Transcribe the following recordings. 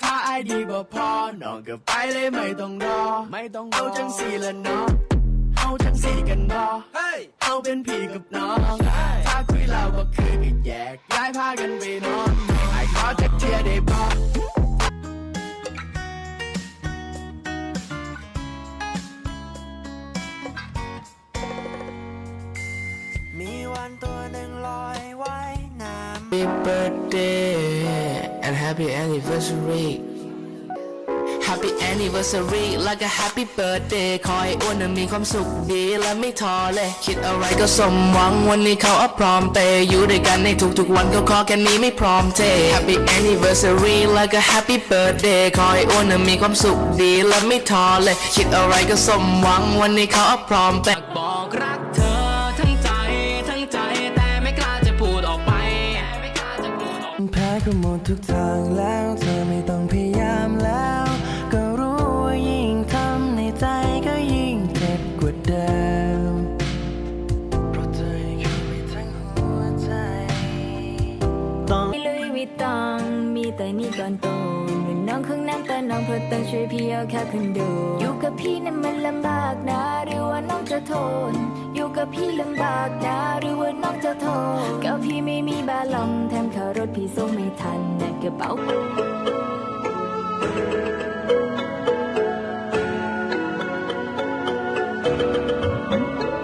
ถ้าไอายดีบ่พอน้องก็ไปเลยไม่ต้องรอ ไม่ต้องเอาจังสีละเนาะเอาจังสีกันบ่เอาเป็นพี่กับน้อง ถ้าคุยเราก็คือก็แยกย้ายพากันไปนอนไอ้ขอจักเทียได้บ่มีวันตัวหนึ่งลอยว่ายน้ำ Happy birthday and happy anniversary Happy anniversary แล้วก็ Happy birthday ขอให้อ้วนนั้นมีความสุขดีและไม่ท้อเลย คิดอะไรก็สมหวังวันนี้เขาอัพพร้อมเปย์อยู่ด้วยกันในทุกๆวันก็ขอแค่นี้ไม่พร้อมเท Happy anniversary แล้วก็ Happy birthday ขอให้อ้วนนั้นมีความสุขดีและไม่ท้อเลย คิดอะไรก็สมหวังวันนี้เขาอัพพร้อมเปย์บอกรักเธอ แพ้ก็หมดทุกทางแล้ว เธอไม่ต้องพยายามแล้ว ก็รู้ว่ายิ่งทำในใจก็ยิ่งเจ็บกว่าเดิม เพราะเธอให้เข้าไปทั้งหัวใจ ต้องมีลุยวิตตองมีแต่นี่ก่อนโตเงินน้องข้างน้ำแต่น้องเพราะต้องช่วยพี่เอาแค่คอนโดอยู่กับพี่นั้นมันลำบากนะ หรือว่าน้องจะทน อยู่กับพี่ลำบากนะ หรือว่าน้องจะทนก็พี่ไม่มีบาลอง ป๋า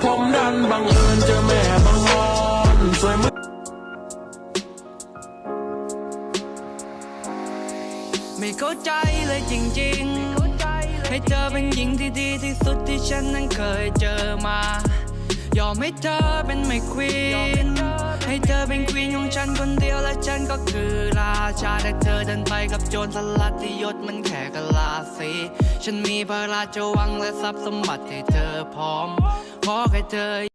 ผมดันบังเอิญเจอแม่บังออนสวยเหมือนไม่เข้าใจเลยจริงๆ ให้เธอเป็นหญิงที่ดีที่สุดที่ฉันนั้นเคยเจอมา ยอมให้เธอเป็นไม่ควีนให้เธอเป็ นควีนของฉันคนเดียวและฉันก็คือราชาแต่เธอเดินไปกับโจรสลัดที่ยศมันแค่กะลาสีฉันมีพระราชวังและทรัพย์สมบัติให้เธอพร้อมขอแค่เธอ